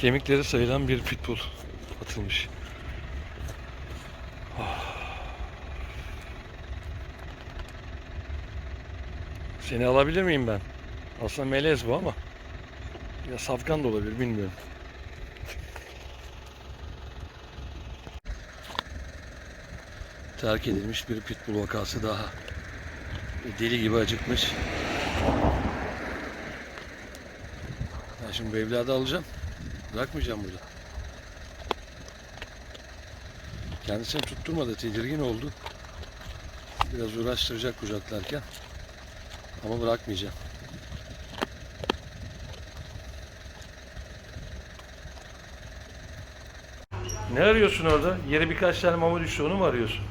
Kemikleri sayılan bir pitbull atılmış. Ah. Seni alabilir miyim ben? Aslında melez bu ama. Ya safkan da olabilir bilmiyorum. Terk edilmiş bir pitbull vakası daha. Deli gibi acıkmış. Ben şimdi bu evladı alacağım. Bırakmayacağım burada. Kendisini tutturmadı, tedirgin oldu. Biraz uğraştıracak kucaklarken. Ama bırakmayacağım. Ne arıyorsun orada? Yere birkaç tane mama düştü onu mu arıyorsun?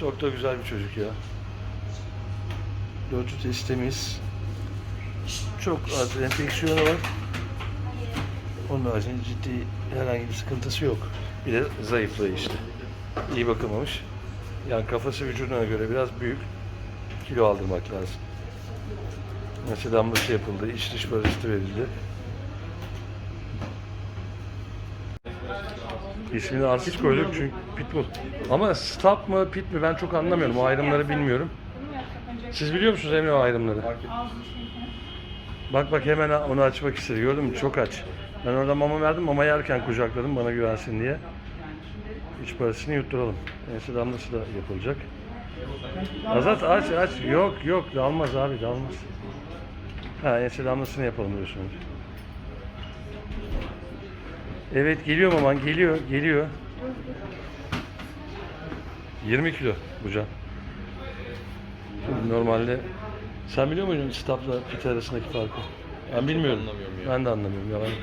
Çok da güzel bir çocuk ya. Dörtü temiz. Çok az enfeksiyonu var. Onun haricinde ciddi herhangi bir sıkıntısı yok. Bir de zayıflığı işte. İyi bakılmamış. Yani kafası vücuduna göre biraz büyük. Kilo aldırmak lazım. Mesela damlası yapıldı, iç dış paraziti verildi. İsmini Artist koyduk çünkü pitbull. Ama stop mı pit mi ben çok anlamıyorum. O ayrımları bilmiyorum. Siz biliyor musunuz Emre o ayrımları? Bak bak hemen onu açmak istedi gördün mü? Çok aç. Ben orada mama verdim mama yerken kucakladım bana güvensin diye. İç parasını yutturalım. Ense damlası da yapılacak. Azat aç aç. Yok yok dalmaz abi dalmaz. Ha ense damlasını yapalım diyorsunuz. Evet geliyor maman geliyor geliyor. 20 kilo bu can. Normalde sen biliyor muydun stopla pit arasındaki farkı? Ben bilmiyorum. Anlamıyorum ya. Ben de anlamıyorum yalan.